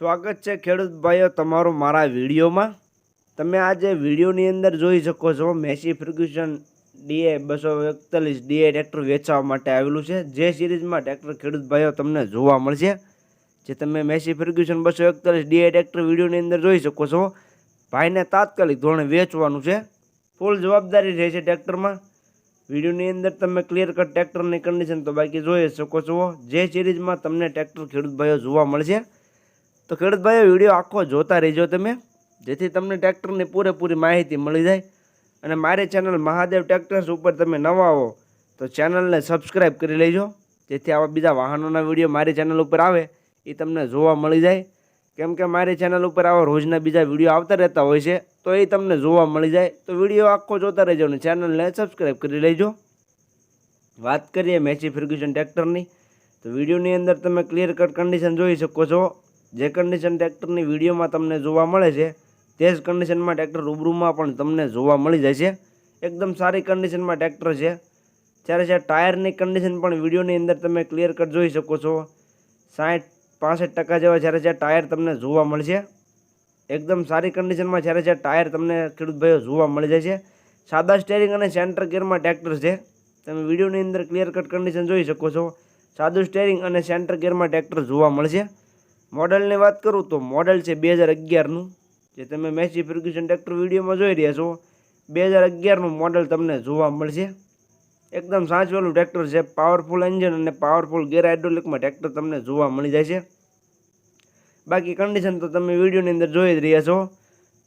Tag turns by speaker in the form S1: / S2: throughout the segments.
S1: સ્વાગત છે ખેડૂત ભાઈઓ તમારું મારા વિડીયોમાં. તમે આજે વિડીયોની અંદર જોઈ શકો છો, મેસી ફર્ગ્યુસન ડીએ બસો એકતાલીસ ડીએ ટ્રેક્ટર વેચવા માટે આવેલું છે. જે સિરીઝમાં ટ્રેક્ટર ખેડૂત ભાઈઓ તમને જોવા મળશે. જે તમે મેસી ફર્ગ્યુસન બસો એકતાલીસ ડીએ ટ્રેક્ટર વિડીયોની અંદર જોઈ શકો છો. ભાઈને તાત્કાલિક ધોરણે વેચવાનું છે. ફૂલ જવાબદારી રહે છે ટ્રેક્ટરમાં. વિડીયોની અંદર તમે ક્લિયર કટ ટ્રેક્ટરની કન્ડિશન તો બાકી જોઈ શકો છો. જે સિરીઝમાં તમને ટ્રેક્ટર ખેડૂત ભાઈઓ જોવા મળશે. તો ખેડૂતભાઈઓ વીડિયો આખો જોતા રહેજો તમે. જેથી તમને ટ્રેક્ટરની પૂરેપૂરી માહિતી મળી જાય. અને મારી ચેનલ મહાદેવ ટ્રેક્ટર્સ ઉપર તમે નવા હો, તો ચેનલને સબસ્ક્રાઈબ કરી લેજો. જેથી આવા બીજા વાહનોના વીડિયો મારી ચેનલ ઉપર આવે, એ તમને જોવા મળી જાય. કેમ કે મારી ચેનલ ઉપર આવા રોજના બીજા વીડિયો આવતા રહેતા હોય છે, તો એ તમને જોવા મળી જાય. તો વીડિયો આખો જોતા રહેજો અને ચેનલને સબસ્ક્રાઈબ કરી લેજો. વાત કરીએ મેચી ફર્ગ્યુસન ટ્રેક્ટરની, તો વિડીયોની અંદર તમે ક્લિયર કટ કન્ડિશન જોઈ શકો છો. જે કન્ડિશન ટ્રેક્ટરની વિડીયોમાં તમને જોવા મળે છે, તે જ કન્ડિશનમાં ટ્રેક્ટર રૂબરૂમાં પણ તમને જોવા મળી જાય છે. એકદમ સારી કન્ડિશનમાં ટ્રેક્ટર છે. જ્યારે છે ટાયરની કન્ડિશન પણ વિડીયોની અંદર તમે ક્લિયર કટ જોઈ શકો છો. સાઠ પાસઠ ટકા જેવા જ્યારે છે ટાયર તમને જોવા મળશે. એકદમ સારી કન્ડિશનમાં જ્યારે છે ટાયર તમને ખેડૂત ભાઈઓ જોવા મળી જાય છે. સાદા સ્ટેરિંગ અને સેન્ટર ગિયરમાં ટ્રેક્ટર છે. તમે વિડીયોની અંદર ક્લિયર કટ કન્ડિશન જોઈ શકો છો. સાદું સ્ટેરિંગ અને સેન્ટર ગિયરમાં ટ્રેક્ટર જોવા મળશે. મોડલની વાત કરું તો મોડલ છે બે હજાર અગિયારનું. જે તમે મેસી ફર્ગ્યુસન ટ્રેક્ટર વિડીયોમાં જોઈ રહ્યા છો, બે હજાર અગિયારનું મોડલ તમને જોવા મળશે. એકદમ સાચવેલું ટ્રેક્ટર છે પાવરફુલ એન્જિન અને પાવરફુલ ગેર હાઇડ્રોલિકમાં ટ્રેક્ટર તમને જોવા મળી જાય છે. બાકી કન્ડિશન તો તમે વિડીયોની અંદર જોઈ જ રહ્યા છો.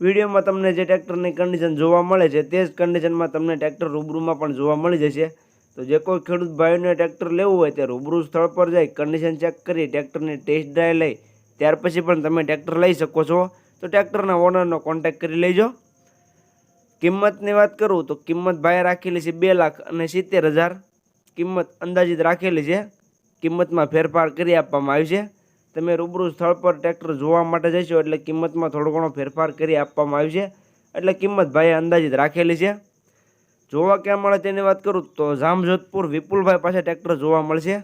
S1: વિડીયોમાં તમને જે ટ્રેક્ટરની કન્ડિશન જોવા મળે છે, તે જ કન્ડિશનમાં તમને ટ્રેક્ટર રૂબરૂમાં પણ જોવા મળી જશે. તો જે કોઈ ખેડૂત ભાઈઓને ટ્રેક્ટર લેવું હોય તે રૂબરૂ સ્થળ પર જઈ કન્ડિશન ચેક કરી, ટ્રેક્ટરની ટેસ્ટ ડ્રાઈવ લઈ, ત્યાર પછી પણ તમે ટ્રેક્ટર લઈ શકો છો. તો ટ્રેક્ટરના ઓનરનો કોન્ટેક્ટ કરી લેજો. કિંમતની વાત કરું તો કિંમત ભાઈએ રાખેલી છે બે લાખ અને સિત્તેર હજાર. કિંમત અંદાજિત રાખેલી છે. કિંમતમાં ફેરફાર કરી આપવામાં આવ્યું છે. તમે રૂબરૂ સ્થળ પર ટ્રેક્ટર જોવા માટે જશો એટલે કિંમતમાં થોડો ઘણો ફેરફાર કરી આપવામાં આવ્યું છે. એટલે કિંમત ભાઈએ અંદાજિત રાખેલી છે. જોવા ક્યાં મળે તેની વાત કરું તો જામજોધપુર વિપુલભાઈ પાસે ટ્રેક્ટર જોવા મળશે.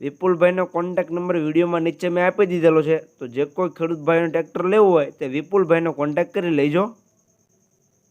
S1: વિપુલભાઈનો કોન્ટેક્ટ નંબર વિડીયોમાં નીચે મેં આપી દીધેલો છે. તો જે કોઈ ખેડૂત ભાઈનો ટ્રેક્ટર લેવું હોય તે વિપુલભાઈનો કોન્ટેક્ટ કરી લેજો.